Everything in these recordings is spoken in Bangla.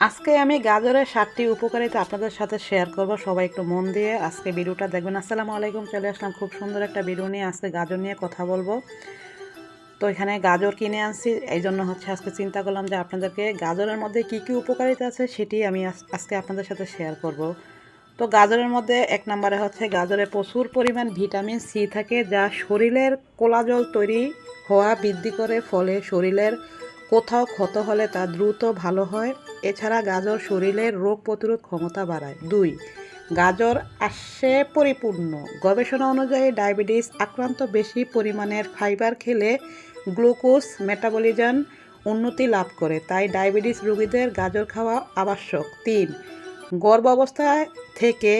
আজকে আমি গাজরের সাতটি উপকারিতা আপনাদের সাথে শেয়ার করব। সবাই একটু মন দিয়ে আজকে ভিডিওটা দেখবেন। আসসালামু আলাইকুম, চলে আসলাম। খুব সুন্দর একটা ভিডিও নিয়ে আজকে গাজর নিয়ে কথা বলব। তো এখানে গাজর কিনে আনছি। এই জন্য হচ্ছে আজকে চিন্তা করলাম যে আপনাদেরকে গাজরের মধ্যে কি কি উপকারিতা আছে সেটি আমি আজ- আজকে আপনাদের সাথে শেয়ার করব। তো গাজরের মধ্যে এক নম্বরে হচ্ছে গাজরে প্রচুর পরিমাণ ভিটামিন সি থাকে, যা শরীরের কোলাজল তৈরি হওয়া, বৃদ্ধি করে, ফলে শরীরের কোথাও ক্ষত হলে তা দ্রুত ভালো হয়। এছাড়া গাজর শরীরের রোগ প্রতিরোধ ক্ষমতা বাড়ায়। দুই, গাজর আসে পরিপূর্ণ। গবেষণা অনুযায়ী ডায়াবেটিস আক্রান্ত বেশি পরিমাণের ফাইবার খেলে গ্লুকোজ মেটাবলিজম উন্নতি লাভ করে। তাই ডায়াবেটিস রোগীদের গাজর খাওয়া আবশ্যক। তিন, গর্ভ অবস্থায় থেকে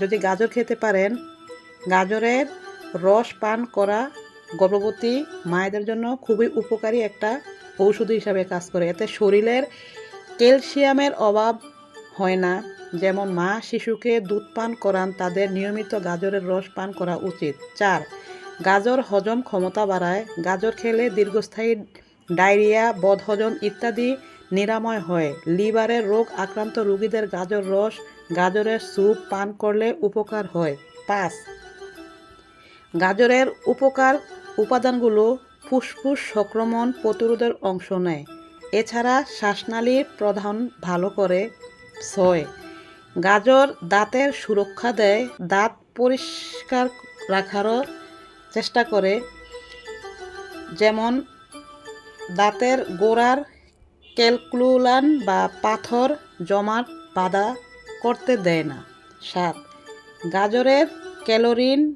যদি গাজর খেতে পারেন, গাজরের রস পান করা গর্ভবতী মায়েদের জন্য খুবই উপকারী একটা ঔষধ হিসাবে কাজ করে। এতে শরীরের ক্যালসিয়ামের অভাব হয় না। যেমন মা শিশুকে দুধ পান করান, তাদের নিয়মিত গাজরের রস পান করা উচিত। চার, গাজর হজম ক্ষমতা বাড়ায়। গাজর খেলে দীর্ঘস্থায়ী ডায়রিয়া, বদহজম ইত্যাদি নিরাময় হয়। লিভারের রোগ আক্রান্ত রোগীদের গাজর রস, গাজরের স্যুপ পান করলে উপকার হয়। পাঁচ, গাজরের উপকার উপাদানগুলো ফুসফুস সংক্রমণ প্রতিরোধের অংশ নেয়। এছাড়া শ্বাসনালীর প্রধান ভালো করে ছয়। গাজর দাঁতের সুরক্ষা দেয়, দাঁত পরিষ্কার রাখারও চেষ্টা করে। যেমন দাঁতের গোড়ার ক্যালকুলান বা পাথর জমাট বাধা করতে দেয় না। সাত, গাজরের ক্যালোরিন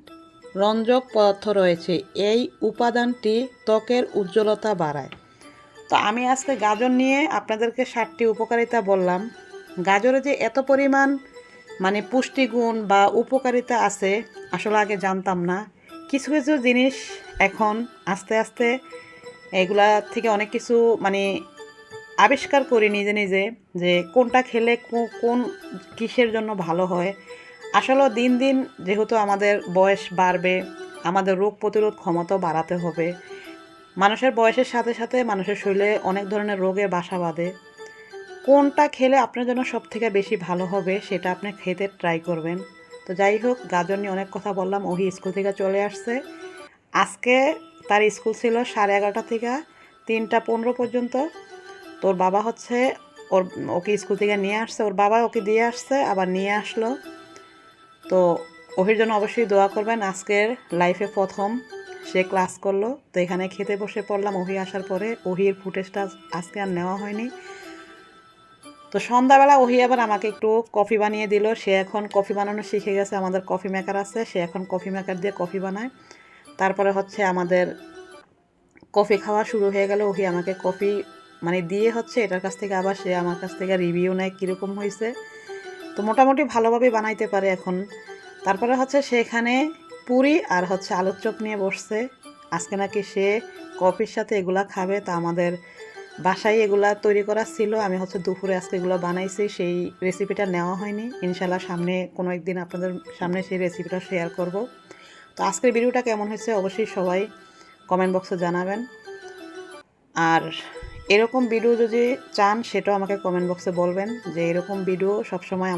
রঞ্জক পদার্থ রয়েছে। এই উপাদানটি ত্বকের উজ্জ্বলতা বাড়ায়। তো আমি আজকে গাজর নিয়ে আপনাদেরকে ষাটটি উপকারিতা বললাম। গাজরে যে এত পরিমাণ মানে পুষ্টিগুণ বা উপকারিতা আছে, আসলে আগে জানতাম না। কিছু কিছু জিনিস এখন আস্তে আস্তে এগুলা থেকে অনেক কিছু মানে আবিষ্কার করি নিজে নিজে যে কোনটা খেলে কোন কিসের জন্য ভালো হয়। আসলে দিন দিন যেহেতু আমাদের বয়স বাড়বে, আমাদের রোগ প্রতিরোধ ক্ষমতাও বাড়াতে হবে। মানুষের বয়সের সাথে সাথে মানুষের শরীরে অনেক ধরনের রোগে বাসা বাঁধে। কোনটা খেলে আপনার জন্য সব থেকে বেশি ভালো হবে সেটা আপনি খেতে ট্রাই করবেন। তো যাই হোক, গাজর নিয়ে অনেক কথা বললাম, ওহি স্কুল থেকে চলে আসছে। আজকে তার স্কুল ছিল সাড়ে এগারোটা থেকে তিনটা পনেরো পর্যন্ত। তোর বাবা হচ্ছে, ওর, ওকে স্কুল থেকে নিয়ে আসছে, ওর বাবা ওকে দিয়ে আসছে, আবার নিয়ে আসলো। তো ওহির জন্য অবশ্যই দোয়া করবেন। আজকের লাইফে প্রথম সে ক্লাস করল। তো এখানে খেতে বসে পড়লাম। ওহি আসার পরে ওহির ফুটেজটা আজকে আর নেওয়া হয়নি। তো সন্ধ্যাবেলা ওহি আবার আমাকে একটু কফি বানিয়ে দিল। সে এখন কফি বানানো শিখে গেছে। আমাদের কফি মেকার আছে। সে এখন কফি মেকার দিয়ে কফি বানায়। তারপরে হচ্ছে আমাদের কফি খাওয়া শুরু হয়ে গেল। ওহি আমাকে কফি মানে দিয়ে হচ্ছে। এটার কাছ থেকে আবার সে আমার কাছ থেকে রিভিউ নেয় কীরকম হয়েছে। তো মোটামুটি ভালোভাবে বানাইতে পারে এখন। তারপরে হচ্ছে সেখানে পুরি আর হচ্ছে আলুর চপ নিয়ে বসছে। আজকে নাকি সে কফির সাথে এগুলা খাবে, তা আমাদের বাসায় এগুলা তৈরি করা ছিল। আমি হচ্ছে দুপুরে আজকে এগুলো বানাইছি, সেই রেসিপিটা নেওয়া হয়নি। ইনশাল্লাহ সামনে কোনো একদিন আপনাদের সামনে সেই রেসিপিটা শেয়ার করব। তো আজকের ভিডিওটা কেমন হয়েছে অবশ্যই সবাই কমেন্ট বক্সে জানাবেন। আর এরকম ভিডিও যদি চান সেটাও আমাকে কমেন্ট বক্সে বলবেন যে এরকম ভিডিও সবসময়